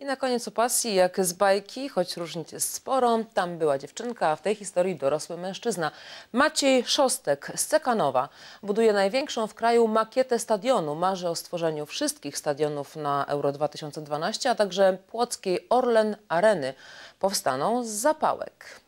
I na koniec o pasji, jak z bajki, choć różnic jest sporo. Tam była dziewczynka, a w tej historii dorosły mężczyzna. Maciej Szostek z Cekanowa buduje największą w kraju makietę stadionu. Marzy o stworzeniu wszystkich stadionów na Euro 2012, a także płockiej Orlen Areny. Powstaną z zapałek.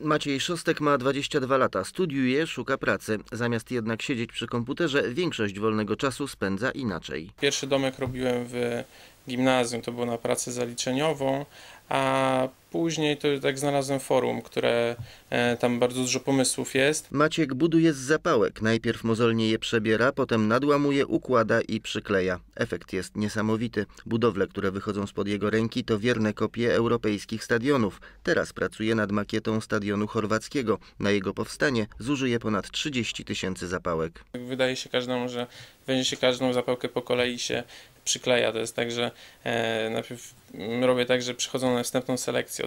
Maciej Szostek ma 22 lata, studiuje, szuka pracy. Zamiast jednak siedzieć przy komputerze, większość wolnego czasu spędza inaczej. Pierwszy domek robiłem w gimnazjum, to było na pracę zaliczeniową, a później to tak znalazłem forum, które e, tam bardzo dużo pomysłów jest. Maciek buduje z zapałek. Najpierw mozolnie je przebiera, potem nadłamuje, układa i przykleja. Efekt jest niesamowity. Budowle, które wychodzą spod jego ręki, to wierne kopie europejskich stadionów. Teraz pracuje nad makietą stadionu chorwackiego. Na jego powstanie zużyje ponad 30 tysięcy zapałek. Wydaje się każdemu, że będzie się każdą zapałkę po kolei się przykleja. To jest tak, że e, najpierw robię tak, że przychodzą na następną selekcję.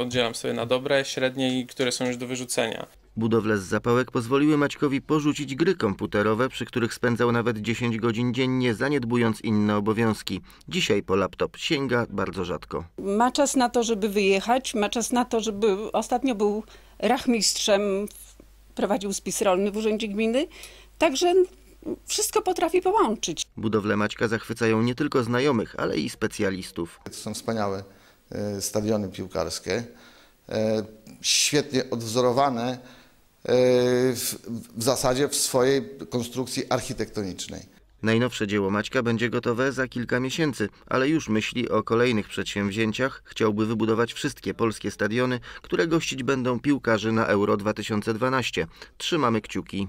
Oddzielam sobie na dobre, średnie i które są już do wyrzucenia. Budowle z zapałek pozwoliły Maćkowi porzucić gry komputerowe, przy których spędzał nawet 10 godzin dziennie, zaniedbując inne obowiązki. Dzisiaj po laptop sięga bardzo rzadko. ma czas na to, żeby wyjechać, ma czas na to, żeby. Ostatnio był rachmistrzem, prowadził spis rolny w Urzędzie Gminy, także wszystko potrafi połączyć. Budowle Maćka zachwycają nie tylko znajomych, ale i specjalistów. To są wspaniałe e, stadiony piłkarskie, e, świetnie odwzorowane e, w, w zasadzie w swojej konstrukcji architektonicznej. Najnowsze dzieło Maćka będzie gotowe za kilka miesięcy, ale już myśli o kolejnych przedsięwzięciach. Chciałby wybudować wszystkie polskie stadiony, które gościć będą piłkarzy na Euro 2012. Trzymamy kciuki.